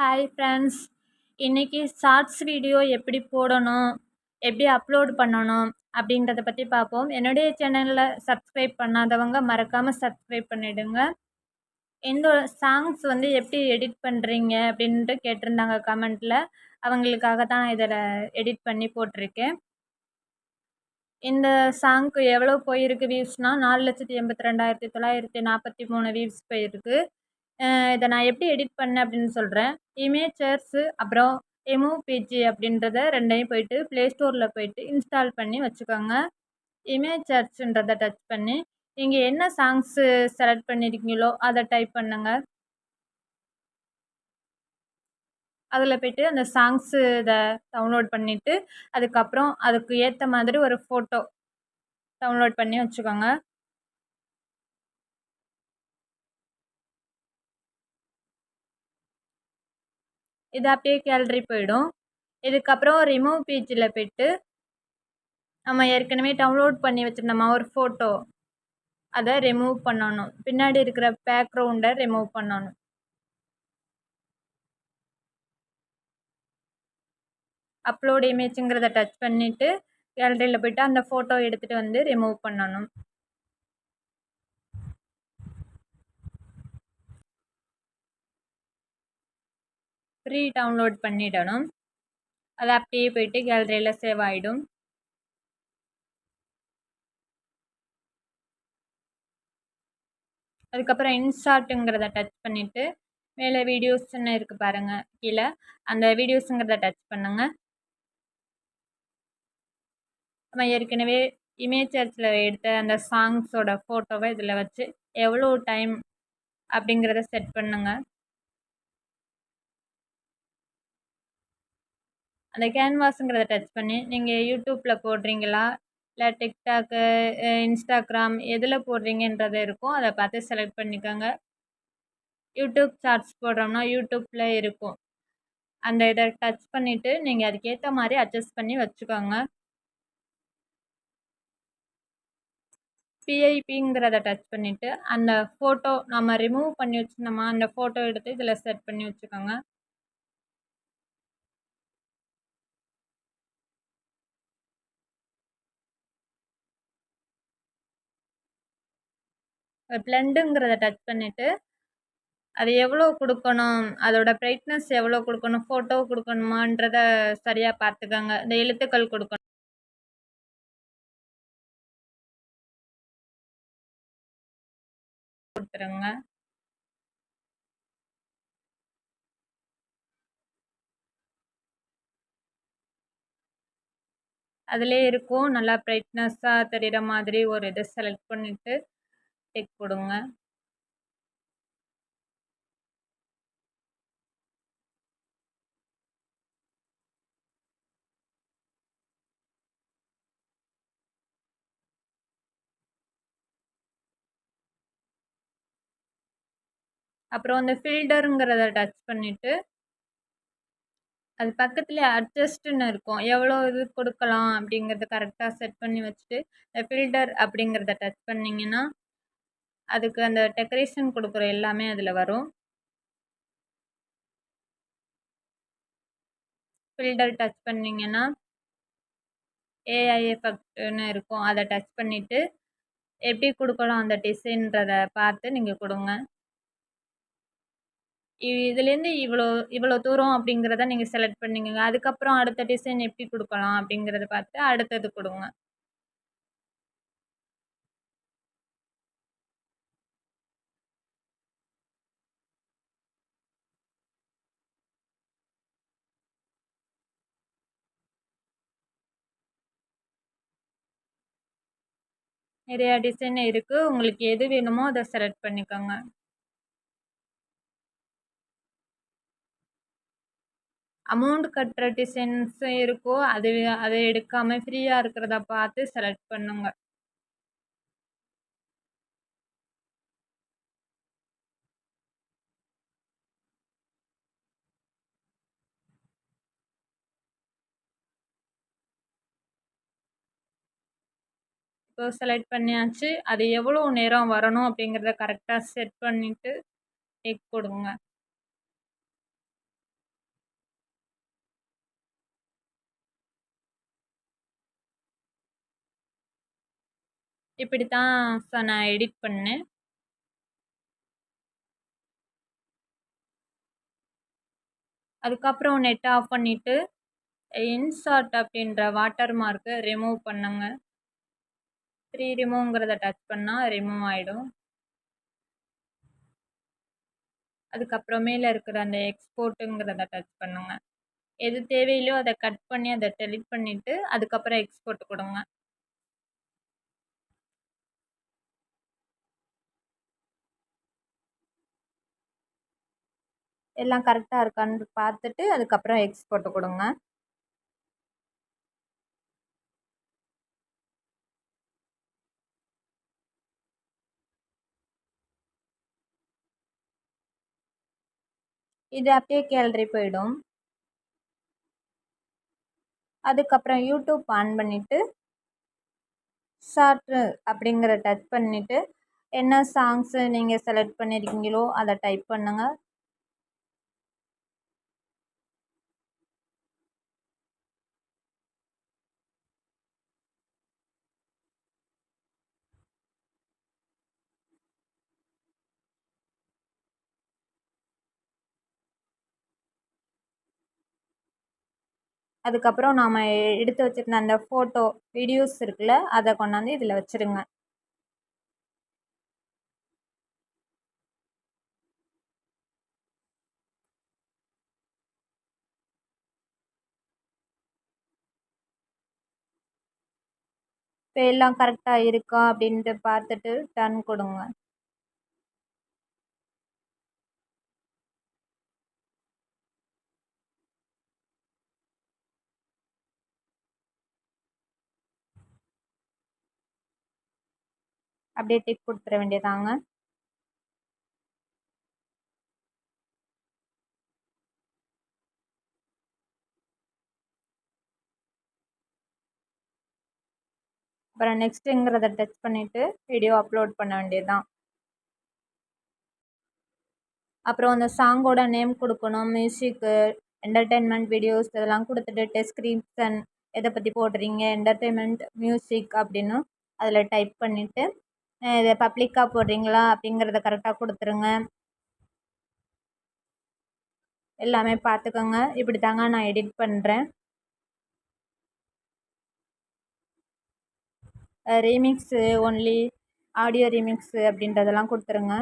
Hi friends இன்றைக்கி shorts video எப்படி போடணும் எப்படி அப்லோட் பண்ணணும் அப்படின்றத பற்றி பார்ப்போம். என்னுடைய சேனலில் சப்ஸ்கிரைப் பண்ணாதவங்க மறக்காமல் சப்ஸ்கிரைப் பண்ணிவிடுங்க எந்த சாங்ஸ் வந்து எப்படி எடிட் பண்ணுறீங்க அப்படின்ட்டு கேட்டிருந்தாங்க கமெண்ட்டில் அவங்களுக்காக தான் இதில் எடிட் பண்ணி போட்டிருக்கேன். இந்த சாங்க்கு எவ்வளோ போயிருக்கு வியூஸ்னால் நாலு லட்சத்தி எண்பத்தி ரெண்டாயிரத்தி தொள்ளாயிரத்தி நாற்பத்தி மூணு வியூஸ் போயிருக்கு. இதை நான் எப்படி எடிட் பண்ணேன் அப்படின்னு சொல்கிறேன் இமேஜர்ஸு அப்புறம் எமோ பிஜி அப்படின்றத ரெண்டையும் போயிட்டு ப்ளே ஸ்டோரில் போயிட்டு இன்ஸ்டால் பண்ணி வச்சுக்கோங்க. இமேஜர்ஸுன்றதை டச் பண்ணி நீங்கள் என்ன சாங்ஸு செலக்ட் பண்ணியிருக்கீங்களோ அதை டைப் பண்ணுங்கள் அதில் போய்ட்டு அந்த சாங்ஸு இதை டவுன்லோட் பண்ணிவிட்டு அதுக்கப்புறம் அதுக்கு ஏற்ற மாதிரி ஒரு ஃபோட்டோ டவுன்லோட் பண்ணி வச்சுக்கோங்க. இது அப்படியே கேலரி போயிடும். இதுக்கப்புறம் ரிமூவ் பேஜில் போய்ட்டு நம்ம ஏற்கனவே டவுன்லோட் பண்ணி வச்சுருந்தோமா ஒரு ஃபோட்டோ அதை ரிமூவ் பண்ணணும். பின்னாடி இருக்கிற பேக்ரவுண்டை ரிமூவ் பண்ணணும். அப்லோட் இமேஜுங்கிறத டச் பண்ணிவிட்டு கேலரியில் போய்ட்டு அந்த ஃபோட்டோ எடுத்துகிட்டு வந்து ரிமூவ் பண்ணணும். ஃப்ரீ டவுன்லோட் பண்ணிடணும். அது அப்படியே போய்ட்டு கேலரியில் சேவ் ஆகிடும் அதுக்கப்புறம் இன்சார்ட்டுங்கிறத டச் பண்ணிவிட்டு மேலே வீடியோஸ்ன்னு இருக்குது பாருங்கள் கீழே. அந்த வீடியோஸுங்கிறத டச் பண்ணுங்கள் நம்ம ஏற்கனவே இமேஜ் சர்ச்சில் எடுத்த அந்த சாங்ஸோட ஃபோட்டோவை இதில் வச்சு எவ்வளோ டைம் அப்படிங்கிறத செட் பண்ணுங்கள் அந்த கேன்வாஸுங்கிறத டச் பண்ணி நீங்கள் யூடியூப்பில் போடுறீங்களா? இல்லை டிக்டாக்கு இன்ஸ்டாகிராம் எதில் போடுறீங்கன்றது இருக்கும். அதை பார்த்து செலக்ட் பண்ணிக்கோங்க. யூடியூப் ஷார்ட்ஸ் போடுறோம்னா யூடியூப்பில் இருக்கும். அந்த இதை டச் பண்ணிவிட்டு நீங்கள் அதுக்கேற்ற மாதிரி அட்ஜஸ்ட் பண்ணி வச்சுக்கோங்க. பிஐபிங்கிறத டச் பண்ணிவிட்டு அந்த ஃபோட்டோ நம்ம ரிமூவ் பண்ணி வச்சுருந்தோமா அந்த ஃபோட்டோ எடுத்து இதில் செட் பண்ணி வச்சுக்கோங்க. ப்ளெண்டுங்கிறத டச் பண்ணிவிட்டு அது எவ்வளோ கொடுக்கணும் அதோட ப்ரைட்னஸ் எவ்வளோ கொடுக்கணும் ஃபோட்டோ கொடுக்கணுமான்றத சரியாக பார்த்துக்கோங்க. இந்த எழுத்துக்கள் கொடுக்கணும். கொடுத்துருங்க. அதிலே இருக்கும். நல்லா ப்ரைட்னஸ்ஸாக தெரிகிற மாதிரி ஒரு இதை செலக்ட் பண்ணிவிட்டு டிக் கொடுங்க அப்புறம் அந்த ஃபில்டருங்கிறத டச் பண்ணிவிட்டு அது பக்கத்தில் அட்ஜஸ்ட்டுன்னு இருக்கும். எவ்வளோ இது கொடுக்கலாம் அப்படிங்கிறத கரெக்டாக செட் பண்ணி வச்சுட்டு இந்த ஃபில்டர் அப்படிங்கிறத டச் பண்ணிங்கன்னா அதுக்கு அந்த டெக்கரேஷன் கொடுக்குற எல்லாமே அதில் வரும். ஃபில்டர் டச் பண்ணிங்கன்னா ஏஐ எஃபெக்ட்னு இருக்கும். அதை டச் பண்ணிவிட்டு எப்படி கொடுக்கலாம் அந்த டிசைன்றதை பார்த்து நீங்கள் கொடுங்க. இதுலேருந்து இவ்வளோ இவ்வளோ தூரம் அப்படிங்கிறத நீங்கள் செலக்ட் பண்ணிக்கோங்க. அதுக்கப்புறம் அடுத்த டிசைன் எப்படி கொடுக்கலாம் அப்படிங்கிறத பார்த்து அடுத்தது கொடுங்க. நிறையா டிசைன் இருக்குது உங்களுக்கு எது வேணுமோ அதை செலக்ட் பண்ணிக்கோங்க. அமௌண்ட் கட்டுற டிசைன்ஸும் இருக்கும் அது அதை எடுக்காமல் ஃப்ரீயாக இருக்கிறத பார்த்து செலக்ட் பண்ணுங்கள் ஸோ செலக்ட் பண்ணியாச்சு. அது எவ்வளோ நேரம் வரணும் அப்படிங்கிறத கரெக்டாக செட் பண்ணிவிட்டு டேக் கொடுங்க. இப்படி தான் சார் நான் எடிட் பண்ணேன். அதுக்கப்புறம் நெட்டை ஆஃப் பண்ணிவிட்டு இன்சார்ட் அப்படின்ற வாட்டர் மார்க்கை ரிமூவ் பண்ணுங்கள் த்ரீ ரிமூவ்ங்கிறத டச் பண்ணால் ரிமூவ் ஆகிடும் அதுக்கப்புறமேல இருக்கிற அந்த எக்ஸ்போர்ட்டுங்கிறத டச் பண்ணுங்க. எது தேவையிலோ அதை கட் பண்ணி அதை டெலிட் பண்ணிவிட்டு அதுக்கப்புறம் எக்ஸ்போர்ட் கொடுங்க. எல்லாம் கரெக்டாக இருக்கான்னு பார்த்துட்டு அதுக்கப்புறம் எக்ஸ்போர்ட் கொடுங்க. இது அப்படியே கேலரி போயிடும். அதுக்கப்புறம் யூடியூப் ஆன் பண்ணிவிட்டு ஷார்ட்டு அப்படிங்கிற டச் பண்ணிவிட்டு என்ன சாங்ஸு நீங்கள் செலக்ட் பண்ணியிருக்கீங்களோ அதை டைப் பண்ணுங்கள் அதுக்கப்புறம் நாம் எடுத்து வச்சுருந்த அந்த ஃபோட்டோ வீடியோஸ் இருக்குல்ல அதை கொண்டாந்து இதில் வச்சுருங்க. இப்போ எல்லாம் கரெக்டாக இருக்கா அப்படின்ட்டு பார்த்துட்டு டன் கொடுங்க. அப்படியே டிக் கொடுத்துட வேண்டியதாங்க. அப்புறம் நெக்ஸ்ட்டுங்கிறத டச் பண்ணிவிட்டு வீடியோ அப்லோட் பண்ண வேண்டியதுதான். அப்புறம் அந்த சாங்கோட நேம் கொடுக்கணும் மியூசிக்கு என்டர்டெயின்மெண்ட் வீடியோஸ் இதெல்லாம் கொடுத்துட்டு டெஸ்கிரிப்ஷன் எதை பற்றி போடுறீங்க என்டர்டெயின்மெண்ட் மியூசிக் அப்படின்னு அதில் டைப் பண்ணிவிட்டு இதை பப்ளிக்காக போடுறீங்களா? அப்படிங்கிறத கரெக்டாக கொடுத்துருங்க. எல்லாமே பார்த்துக்கோங்க. இப்படி தாங்க நான் எடிட் பண்ணுறேன் ரீமிக்ஸு ஒன்லி ஆடியோ ரீமிக்ஸு அப்படின்றதெல்லாம் கொடுத்துருங்க.